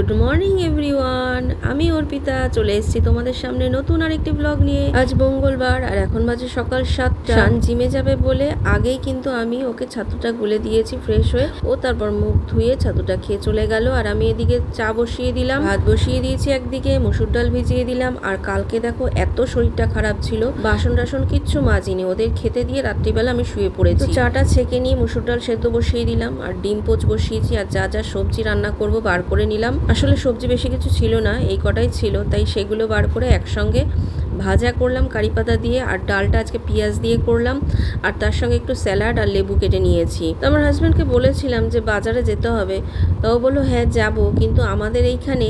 Good morning everyone আমি অর্পিতা চলে এসেছি তোমাদের সামনে নতুন আরেকটি ব্লগ নিয়ে। আজ মঙ্গলবার আর এখন বাজে সকাল সাতটা। শান জিমে যাবে বলে আগেই কিন্তু আমি ওকে ছাতুটা গুলে দিয়েছি ফ্রেশ হয়ে। ও তারপর মুখ ধুয়ে ছাতুটা খেয়ে চলে গেল আর আমি এদিকে চা বসিয়ে দিলাম। ভাত বসিয়ে দিয়েছি একদিকে মসুর ডাল ভিজিয়ে দিলাম। আর কালকে দেখো এত শরীরটা খারাপ ছিল। বাসন টাসন কিচ্ছু মাজিনি। ওদের খেতে দিয়ে রাত্রিবেলা আমি শুয়ে পড়েছি। চাটা ছেঁকে নিয়ে মসুর ডাল সেদ্ধ বসিয়ে দিলাম। আর ডিম পোচ বসিয়েছি। আর যা যা সবজি রান্না করব বার করে নিলাম। আসলে সবজি বেশি কিছু ছিল না এই কটাই ছিল তাই সেগুলো বার করে একসঙ্গে ভাজা করলাম কারি পাতা দিয়ে আর ডালটা আজকে পেঁয়াজ দিয়ে করলাম। আর তার সঙ্গে একটু স্যালাড আর লেবু কেটে নিয়েছি। তো আমার হাজব্যান্ডকে বলেছিলাম যে বাজারে যেতে হবে। তাও বলল হ্যাঁ যাব। কিন্তু আমাদের এইখানে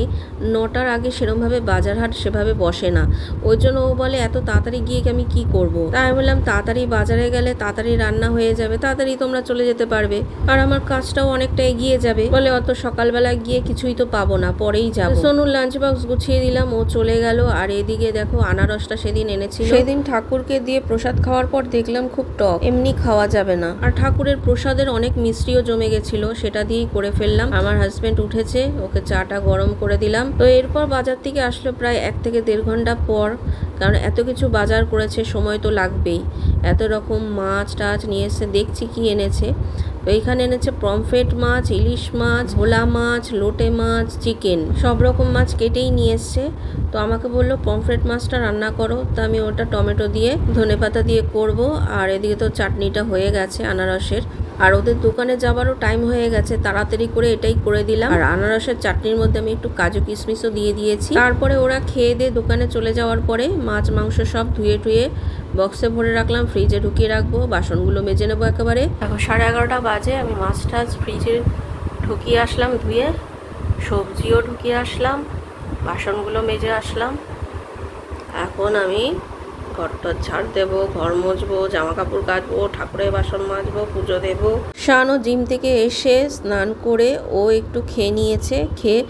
নটার আগে সেরমভাবে বাজার হাট সেভাবে বসে না। ওই জন্য ও বলে, এত তাড়াতাড়ি গিয়ে আমি কি করব। তাই আমি বললাম, তাড়াতাড়ি বাজারে গেলে তাড়াতাড়ি রান্না হয়ে যাবে। তাড়াতাড়ি তোমরা চলে যেতে পারবে। আর আমার কাজটাও অনেকটা এগিয়ে যাবে। বলে, অত সকালবেলা গিয়ে কিছুই তো পাবো না, পরেই যাব। সোনুর লাঞ্চ বক্স গুছিয়ে দিলাম। ও চলে গেল। আর এদিকে দেখো আনারসটা সেদিন এনেছিল। সেদিন ঠাকুরকে দিয়ে প্রসাদ খাওয়ার পর দেখলাম খুব টক এমনি খাওয়া যাবে না। আর ঠাকুরের প্রসাদের অনেক মিষ্টিও জমে গেছিল সেটা দিয়েই করে ফেললাম। আমার হাজবেন্ড উঠেছে ওকে চাটা গরম করে দিলাম। তো এরপর বাজার থেকে আসলো প্রায় এক থেকে দেড় ঘণ্টা পর কারণ এত কিছু বাজার করেছে সময় তো লাগবেই। এত রকম মাছ টাছ নিয়ে এসে দেখছি কি এনেছে। তো এইখানে এনেছে পমফ্রেট মাছ, ইলিশ মাছ, ভোলা মাছ, লোটে মাছ, চিকেন। সব রকম মাছ কেটেই নিয়ে এসছে। তো আমাকে বলল পমফ্রেট মাছটা রান্না করো। তো আমি ওটা টমেটো দিয়ে ধনে পাতা দিয়ে করব। আর এদিকে তো চাটনিটা হয়ে গেছে আনারসের। আর ওদের দোকানে যাবারও টাইম হয়ে গেছে, তাড়াতাড়ি করে এটাই করে দিলাম। আর আনারসের চাটনির মধ্যে আমি একটু কাজু কিশমিশও দিয়ে দিয়েছি। তারপরে ওরা খেয়ে দিয়ে দোকানে চলে যাওয়ার পরে মাছ, মাংস সব ধুয়ে টুয়ে বক্সে ভরে রাখলাম ফ্রিজে ঢুকিয়ে রাখব, বাসনগুলো মেজে নেব একেবারে। এখন সাড়ে এগারোটা বাজে, আমি মাছ টাছ ফ্রিজে ঢুকিয়ে আসলাম ধুয়ে, সবজিও ঢুকিয়ে আসলাম, বাসনগুলো মেজে আসলাম। এখন আমি ঘরটা ঝাড় দেবো, ঘর মুছবো জামা কাপড় কাচবো, ঠাকুরের বাসন মাজবো, পুজো দেবো। শানও জিম থেকে এসে স্নান করে ও একটু খেয়ে নিয়েছে, খেয়ে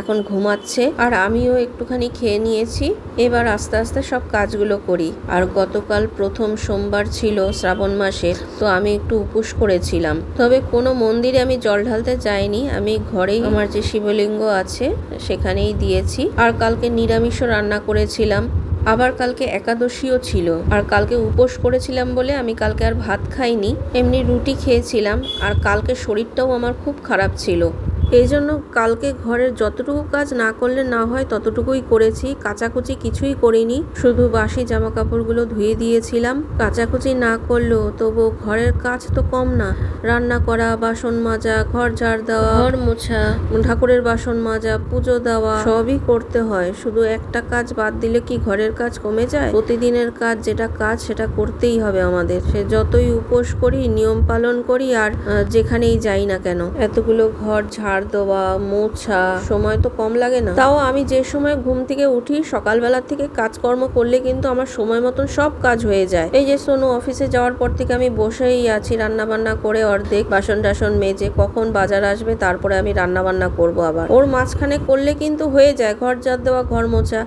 এখন ঘুমাচ্ছে। আর আমিও একটুখানি খেয়ে নিয়েছি। এবার আস্তে আস্তে সব কাজগুলো করি। আর গতকাল প্রথম সোমবার ছিল শ্রাবণ মাসে, তো আমি একটু উপোস করেছিলাম। তবে কোনো মন্দিরে আমি জল ঢালতে যাইনি। আমি ঘরেই আমার যে শিবলিঙ্গ আছে, সেখানেই দিয়েছি। আর কালকে নিরামিষও রান্না করেছিলাম। আবার কালকে একাদশীও ছিল। আর কালকে উপোস করেছিলাম বলে আমি কালকে আর ভাত খাইনি। এমনি রুটি খেয়েছিলাম। আর কালকে শরীরটাও আমার খুব খারাপ ছিল। এই জন্য কালকে ঘরের যতটুকু কাজ না করলে না হয় ততটুকুই করেছি। কাচাকুচি কিছুই করিনি। শুধু বাসি জামা কাপড়গুলো ধুয়ে দিয়েছিলাম। কাচাকুচি না করলেও তবু ঘরের কাজ তো কম না। রান্না করা বাসন মাজা ঘর ঝাড় দেওয়া ঘর মোছা ঠাকুরের বাসন মাজা পুজো দেওয়া সবই করতে হয়। শুধু একটা কাজ বাদ দিলে কি ঘরের কাজ কমে যায়? প্রতিদিনের কাজ যেটা কাজ সেটা করতেই হবে আমাদের। সে যতই উপোস করি নিয়ম পালন করি আর যেখানেই যাই না কেন। এতগুলো ঘর ঝাড় দেওয়া, মোছা, সময় তো কম লাগে না। তাও আমি যে সময় ঘুম থেকে উঠি, সকালবেলা থেকে কাজকর্ম করলে কিন্তু আমার সময় মতন সব কাজ হয়ে যায়। এই যে সোনু অফিসে যাওয়ার পর থেকে আমি বসেই আছি রান্না বান্না করে অর্ধেক বাসন টাসন মেজে কখন বাজার আসবে, তারপরে আমি রান্না বান্না করব আবার। ওর মাঝখানে করলে কিন্তু হয়ে যায়, ঘর ঝাড় দেওয়া, ঘর মোছা।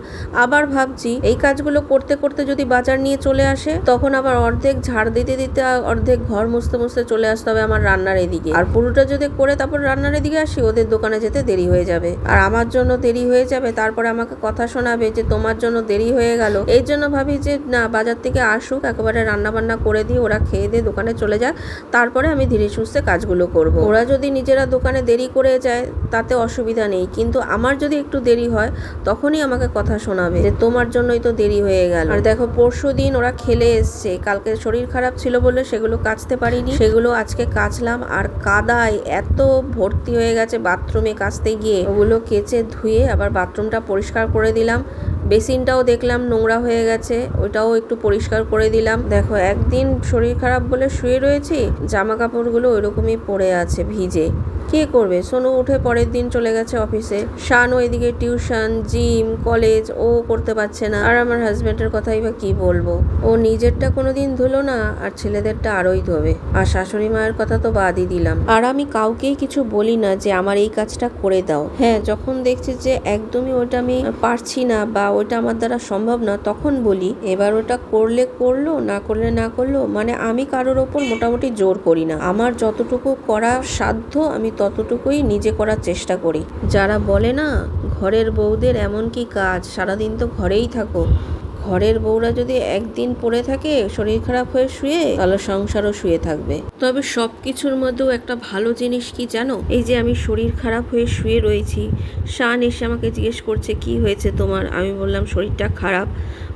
আবার ভাবছি, এই কাজগুলো করতে করতে যদি বাজার নিয়ে চলে আসে, তখন আবার অর্ধেক ঝাড় দিতে দিতে অর্ধেক ঘর মুছতে মুছতে চলে আসতে হবে আমার রান্নার এদিকে। আর পুরোটা যদি করে তারপর রান্নার এদিকে আসি ওদের দোকানে যেতে দেরি হয়ে যাবে। আর আমার জন্য দেরি হয়ে যাবে, তারপরে আমাকে কথা শোনাবে যে তোমার জন্য দেরি হয়ে গেল। এই জন্য ভাবি যে, না, বাজার থেকে আসুক, একেবারে রান্না বান্না করে দিয়ে ওরা খেয়ে দিয়ে দোকানে চলে যাক। তারপরে আমি ধীরে সুস্থে কাজগুলো করব। ওরা যদি নিজেরা দোকানে দেরি করে যায়, তাতে অসুবিধা নেই। কিন্তু আমার যদি একটু দেরি হয়, তখনই আমাকে কথা শোনাবে যে, তোমার জন্যই তো দেরি হয়ে গেল। আর দেখো, পরশু দিন ওরা খেলে এসছে। কালকে শরীর খারাপ ছিল বলে সেগুলো কাচতে পারিনি। সেগুলো আজকে কাচলাম। আর কাদায় এত ভর্তি হয়ে গেছে বাথরুমে কাচতে গিয়ে ওগুলো কেচে ধুয়ে আবার বাথরুমটা পরিষ্কার করে দিলাম। বেসিনটাও দেখলাম নোংরা হয়ে গেছে, ওটাও একটু পরিষ্কার করে দিলাম। দেখো, একদিন শরীর খারাপ বলে শুয়ে রয়েছি জামা কাপড়গুলো ওইরকমই পড়ে আছে ভিজে। কে করবে? সোনু উঠে পরের দিন চলে গেছে অফিসে। শানও এদিকে টিউশন, জিম, কলেজ, ও করতে পারছে না। আর আমার হাজব্যান্ডের কথাই বা কি বলব? ও নিজেরটা কোনোদিন ধুলো না, আর ছেলেদেরটা আরোই ধোবে। আর শাশুড়ি মায়ের কথা তো বাদই দিলাম। আর আমি কাউকেই কিছু বলি না যে আমার এই কাজটা করে দাও। হ্যাঁ যখন দেখছি যে একদমই ওটা আমি পারছি না বা ওটা আমার দ্বারা সম্ভব না, তখন বলি, এবার ওটা করলে করল, না করলে না করল মানে আমি কারোর ওপর মোটামুটি জোর করি না। আমার যতটুকু করা সাধ্য আমি ততটুকুই নিজে করার চেষ্টা করি। যারা বলে না, ঘরের বউদের এমন কি কাজ? সারাদিন তো ঘরেই থাকো। ঘরের বউরা যদি একদিন পড়ে থাকে, শরীর খারাপ হয়ে শুয়ে, তাহলে সংসারও শুয়ে থাকবে। তবে সব কিছুর মধ্যেও একটা ভালো জিনিস কি জানো? এই যে আমি শরীর খারাপ হয়ে শুয়ে রয়েছি, শান এসে আমাকে জিজ্ঞেস করছে, কি হয়েছে তোমার? আমি বললাম, শরীরটা খারাপ।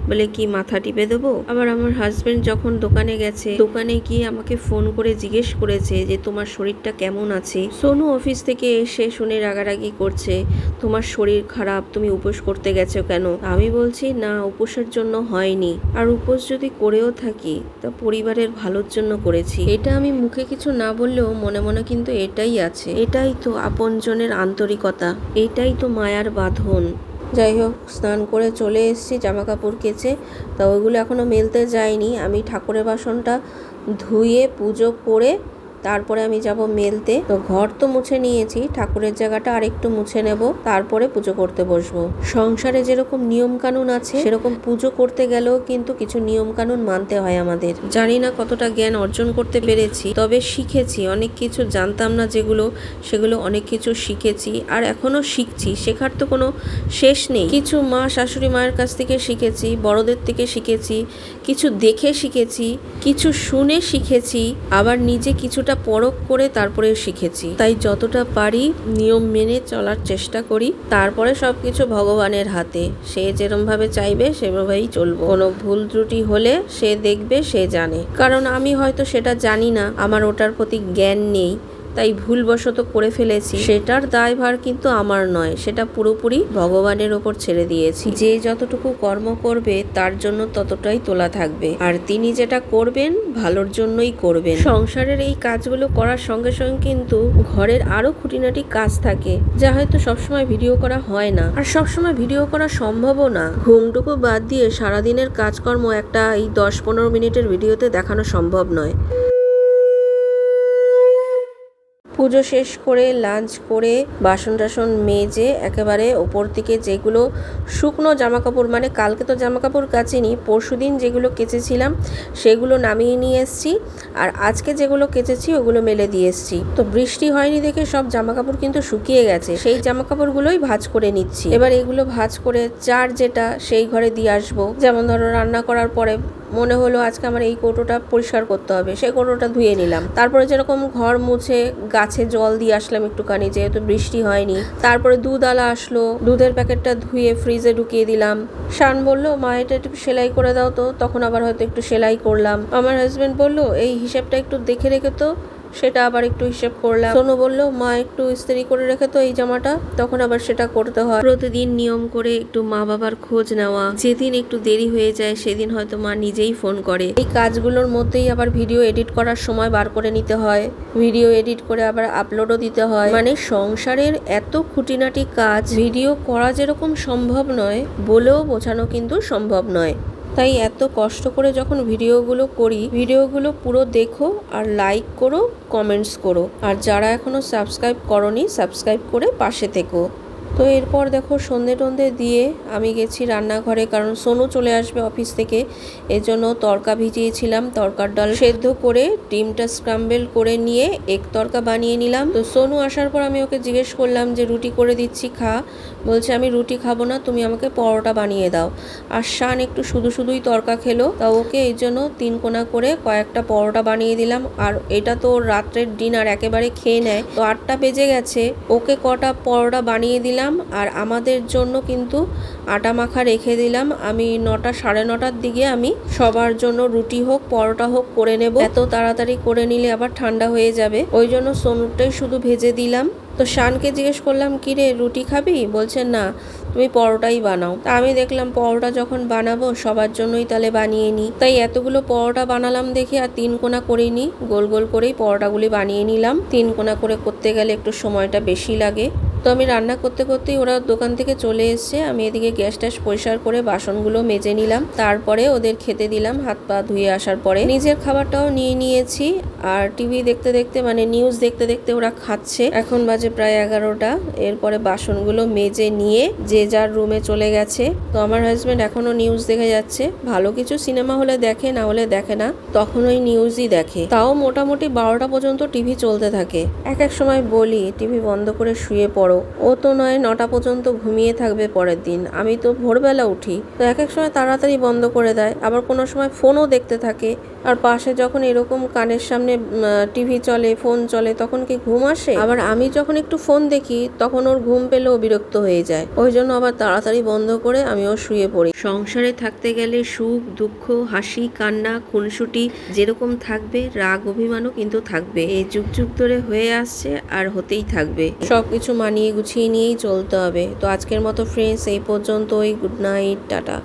বলে, কি মাথা টিপে দেবো? আবার আমার হাজবেন্ড যখন দোকানে গেছে, দোকানে গিয়ে আমাকে ফোন করে জিজ্ঞেস করেছে যে, তোমার শরীরটা কেমন আছে? সোনু অফিস থেকে এসে শুনে রাগারাগি করছে, তোমার শরীর খারাপ, তুমি উপোস করতে গেছো কেন? আমি বলছি, না, উপোসের জন্য হয়নি। আর উপোস যদি করেও থাকি, তা পরিবারের ভালোর জন্য করেছি। এটা আমি মুখে কিছু না বললেও মনে মনে কিন্তু এটাই আছে। এটাই তো আপনজনের আন্তরিকতা। এটাই তো মায়ার বাঁধন। যাই হোক, স্নান করে চলে এসেছি জামা কাপড় কেচে। তা ওইগুলো এখনও মেলতে যায়নি আমি ঠাকুরের বাসনটা ধুয়ে, পুজো করে তারপরে আমি যাব মেলতে। তো ঘর তো মুছে নিয়েছি, ঠাকুরের জায়গাটা আরেকটু মুছে নেব, তারপরে পুজো করতে বসবো। সংসারে যেরকম নিয়ম কানুন আছে, সেরকম পুজো করতে গেলেও কিন্তু কিছু নিয়ম কানুন মানতে হয় আমাদের। জানি না কতটা জ্ঞান অর্জন করতে পেরেছি, তবে শিখেছি, অনেক কিছু জানতাম না যেগুলো, সেগুলো অনেক কিছু শিখেছি, আর এখনও শিখছি, শেখার তো কোনো শেষ নেই। কিছু মা শাশুড়ি মায়ের কাছ থেকে শিখেছি, বড়দের থেকে শিখেছি, কিছু দেখে শিখেছি, কিছু শুনে শিখেছি, আবার নিজে কিছুটা পরখ করে তারপরে শিখেছি। তাই যতটা পারি নিয়ম মেনে চলার চেষ্টা করি। তারপরে সব কিছু ভগবানের হাতে। সে যেরমভাবে চাইবে সেভাবেই চলবো। কোনো ভুল ত্রুটি হলে সে দেখবে, সে জানে। কারণ আমি হয়তো সেটা জানি না। আমার ওটার প্রতি জ্ঞান নেই। তাই ভুলবশত করে ফেলেছি। সেটার দায়ভার কিন্তু আমার নয়, সেটা পুরোপুরি ভগবানের ওপর ছেড়ে দিয়েছি। যে যতটুকু কর্ম করবে, তার জন্য ততটাই তোলা থাকবে। আর তিনি যেটা করবেন, ভালোর জন্যই করবেন। সংসারের এই কাজগুলো করার সঙ্গে সঙ্গে কিন্তু ঘরের আরও খুঁটিনাটি কাজ থাকে, যা হয়তো সবসময় ভিডিও করা হয় না। আর সবসময় ভিডিও করা সম্ভবও না। ঘুমটুকু বাদ দিয়ে সারাদিনের কাজকর্ম একটা এই দশ পনেরো মিনিটের ভিডিওতে দেখানো সম্ভব নয়। পুজো শেষ করে লাঞ্চ করে বাসন টাসন মেজে একেবারে ওপর থেকে যেগুলো শুকনো জামা কাপড় মানে কালকে তো জামা কাপড় কাচিনি পরশু দিন যেগুলো কেচেছিলাম সেগুলো নামিয়ে নিয়ে এসেছি আর আজকে যেগুলো কেচেছি ওগুলো মেলে দিয়ে এসেছি। তো বৃষ্টি হয়নি দেখে সব জামা কাপড় কিন্তু শুকিয়ে গেছে, সেই জামা কাপড়গুলোই ভাঁজ করে নিচ্ছি। এবার এগুলো ভাজ করে চার যেটা সেই ঘরে দিয়ে আসব। যেমন ধরো রান্না করার পরে মনে হলো আজকে আমার এই কৌটোটা পরিষ্কার করতে হবে সেই কৌটোটা ধুয়ে নিলাম। তারপরে যেরকম ঘর মুছে গাছে জল দিয়ে আসলাম একটুখানি, যেহেতু বৃষ্টি হয়নি। তারপরে দুধ আলা আসলো, দুধের প্যাকেটটা ধুয়ে ফ্রিজে ঢুকিয়ে দিলাম। শান বলল, মা, এটা একটু সেলাই করে দাও তো। তখন আবার হয়তো একটু সেলাই করলাম। আমার হাজব্যান্ড বলল, এই হিসাবটা একটু দেখে রেখে তো। সেটা আবার একটু হিসেব করলাম। সোনু বলল, মা, একটু ইস্ত্রি করে রেখে তো এই জামাটা। তখন আবার সেটা করতে হয়। প্রতিদিন নিয়ম করে একটু মা বাবার খোঁজ নেওয়া। যেদিন একটু দেরি হয়ে যায়, সেদিন হয়তো মা নিজেই ফোন করে। এই কাজগুলোর মধ্যেই আবার ভিডিও এডিট করার সময় বার করে নিতে হয়। ভিডিও এডিট করে আবার আপলোডও দিতে হয়। মানে সংসারের এত খুঁটিনাটি কাজ, ভিডিও করা যেরকম সম্ভব নয়, বলেও বোঝানো কিন্তু সম্ভব নয়। তাই এত কষ্ট করে যখন ভিডিওগুলো করি, ভিডিওগুলো পুরো দেখো আর লাইক করো কমেন্টস করো। আর যারা এখনও সাবস্ক্রাইব করনি সাবস্ক্রাইব করে পাশে থেকো। তো এরপর দেখো সন্ধে টন্ধে দিয়ে আমি গেছি রান্নাঘরে, কারণ সোনু চলে আসবে অফিস থেকে। এজন্য তরকা ভিজিয়েছিলাম, তরকার ডাল সেদ্ধ করে ডিমটা স্ক্রাম্বেল করে নিয়ে এক তরকা বানিয়ে নিলাম। তো সোনু আসার পর আমি ওকে জিজ্ঞেস করলাম যে, রুটি করে দিচ্ছি, খা। বলছে, আমি রুটি খাব না, তুমি আমাকে পরোটা বানিয়ে দাও। আর শান একটু শুধু শুধুই তরকা খেলো। তা ওকে এই জন্য তিন কোনা করে কয়েকটা পরোটা বানিয়ে দিলাম। আর এটা তো রাত্রের ডিনার একেবারে খেয়ে নেয়। তো আটটা বেজে গেছে, ওকে কটা পরোটা বানিয়ে দিলাম। আর আমাদের জন্য কিন্তু আটা মাখা রেখে দিলাম। আমি নটা সাড়ে নটার দিকে আমি সবার জন্য রুটি হোক, পরোটা হোক করে নেব। এত তাড়াতাড়ি করে নিলে আবার ঠান্ডা হয়ে যাবে। ওই জন্য সোনুরটাই শুধু ভেজে দিলাম। তো শানকে জিজ্ঞেস করলাম কি রে রুটি খাবি? বলছে, না, তুমি পরোটাই বানাও। তা আমি দেখলাম, পরোটা যখন বানাবো, সবার জন্যই তাহলে বানিয়ে নিই। তাই এতগুলো পরোটা বানালাম দেখে আর তিন কোনা করিনি গোল গোল করেই পরোটাগুলি বানিয়ে নিলাম। তিন কোনা করে করতে গেলে একটু সময়টা বেশি লাগে। তো আমি রান্না করতে করতেই ওরা দোকান থেকে চলে এসছে আমি এদিকে গ্যাস ট্যাস পরিষ্কার করে বাসনগুলো মেজে নিলাম। তারপরে ওদের খেতে দিলাম, হাত পা ধুয়ে আসার পরে। নিজের খাবারটাও নিয়ে নিয়েছি। আর টিভি দেখতে দেখতে মানে নিউজ দেখতে দেখতে ওরা খাচ্ছে। এখন বাজে প্রায় এগারোটা। এরপরে বাসনগুলো মেজে নিয়ে যে যার রুমে চলে গেছে। তো আমার হাজব্যান্ড এখনও নিউজ দেখে যাচ্ছে। ভালো কিছু সিনেমা হলে দেখে, না হলে দেখে না। তখন ওই নিউজই দেখে। তাও মোটামুটি বারোটা পর্যন্ত টিভি চলতে থাকে। এক এক সময় বলি টিভি বন্ধ করে শুয়ে পড়ো। ও তো নয়, নটা পর্যন্ত ঘুমিয়ে থাকবে পরের দিন। আমি তো ভোরবেলা উঠি। তো এক এক সময় তাড়াতাড়ি বন্ধ করে দেয়। আবার কোনো সময় ফোনও দেখতে থাকে। আর পাশে যখন এরকম কানের সামনে টিভি চলে, ফোন চলে, তখন কি ঘুম আসে? আবার আমি যখন একটু ফোন দেখি, তখন ওর ঘুম পেলেও বিরক্ত হয়ে যায়। ওই জন্য আবার তাড়াতাড়ি বন্ধ করে আমিও শুয়ে পড়ি। সংসারে থাকতে গেলে সুখ, দুঃখ, হাসি, কান্না, খুনসুটি যেরকম থাকবে, রাগ, অভিমানও কিন্তু থাকবে। এই যুগ যুগ ধরে হয়ে আসছে আর হতেই থাকবে। সবকিছু মানিয়ে গুছিয়ে নিয়েই চলতে হবে। তো আজকের মতো ফ্রেন্ডস এই পর্যন্তই গুড নাইট টাটা।